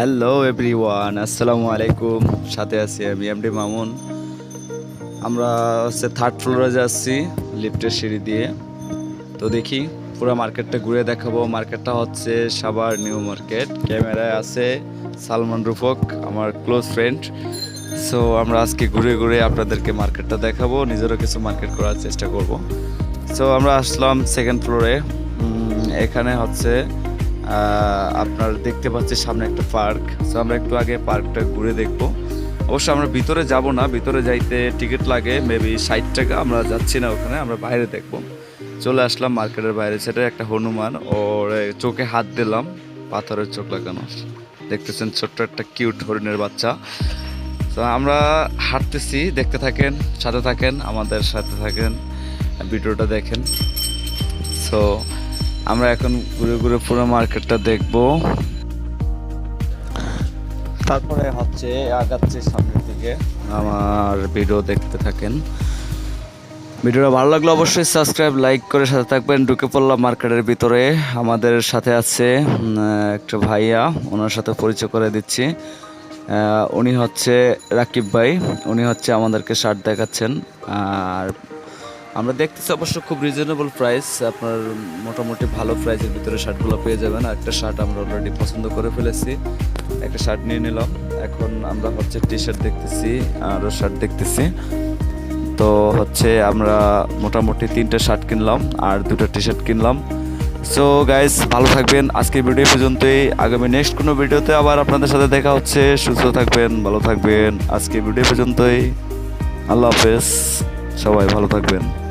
Hello everyone আসসালামু আলাইকুম সাথে আছি আমি এমডি মামুন। আমরা হচ্ছে থার্ড ফ্লোরে যাচ্ছি লিফটের সিঁড়ি দিয়ে। তো দেখি, পুরো মার্কেটটা ঘুরে দেখাবো। মার্কেটটা হচ্ছে সাবার নিউ মার্কেট। ক্যামেরায় আছে সালমান রুফক, আমার ক্লোজ ফ্রেন্ড সো আমরা আজকে ঘুরে ঘুরে আপনাদেরকে মার্কেটটা দেখাবো। নিজেরও কিছু মার্কেট করার চেষ্টা করব। সো আমরা আসলাম সেকেন্ড ফ্লোরে এখানে হচ্ছে আপনার দেখতে পাচ্ছি সামনে একটা পার্ক। সো আমরা একটু আগে পার্কটা ঘুরে দেখব। অবশ্য আমরা ভিতরে যাব না, ভিতরে যাইতে টিকিট লাগে মেবি ষাট টাকা, আমরা যাচ্ছি না ওখানে, আমরা বাইরে দেখব। চলে আসলাম মার্কেটের বাইরে সেটা একটা হনুমান, ওর চোখে হাত দিলাম, পাথরের চোখ লাগানো। দেখতেছেন ছোট্ট একটা কিউট হরিণের বাচ্চা। তো আমরা হাঁটতেছি, দেখতে থাকেন, সাথে থাকেন, আমাদের সাথে থাকেন, ভিডিওটা দেখেন। সো আমরা এখন ঘুরে ঘুরে পুরো মার্কেটটা দেখব। তারপরে হচ্ছে আগাচ্ছে সামনের দিকে। আমার ভিডিও দেখতে থাকেন। ভিডিওটা ভালো লাগলে অবশ্যই সাবস্ক্রাইব লাইক করে সাথে থাকবেন। ঢুকে পড়লাম মার্কেটের ভিতরে। আমাদের সাথে আছে একটা ভাইয়া ওনার সাথে পরিচয় করে দিচ্ছি। উনি হচ্ছে রাকিব ভাই। উনি হচ্ছে আমাদেরকে শার্ট দেখাচ্ছেন। আর আমরা দেখতেছি অবশ্য খুব রিজনেবল প্রাইস আপনার মোটামুটি ভালো প্রাইসের ভিতরে শার্টগুলো পেয়ে যাবেন। একটা শার্ট আমরা অলরেডি পছন্দ করে ফেলেছি। একটা শার্ট নিয়ে নিলাম। এখন আমরা হচ্ছে টি শার্ট দেখতেছি, আরও শার্ট দেখতেছি। তো হচ্ছে আমরা মোটামুটি তিনটে শার্ট কিনলাম, আর দুটো টি শার্ট কিনলাম। সো গাইস ভালো থাকবেন। আজকের ভিডিও পর্যন্তই। আগামী নেক্সট কোনো ভিডিওতে আবার আপনাদের সাথে দেখা হচ্ছে। সুস্থ থাকবেন, ভালো থাকবেন। আজকে ভিডিও পর্যন্তই। আল্লাহ হাফেজ। সবাই ভালো থাকবেন।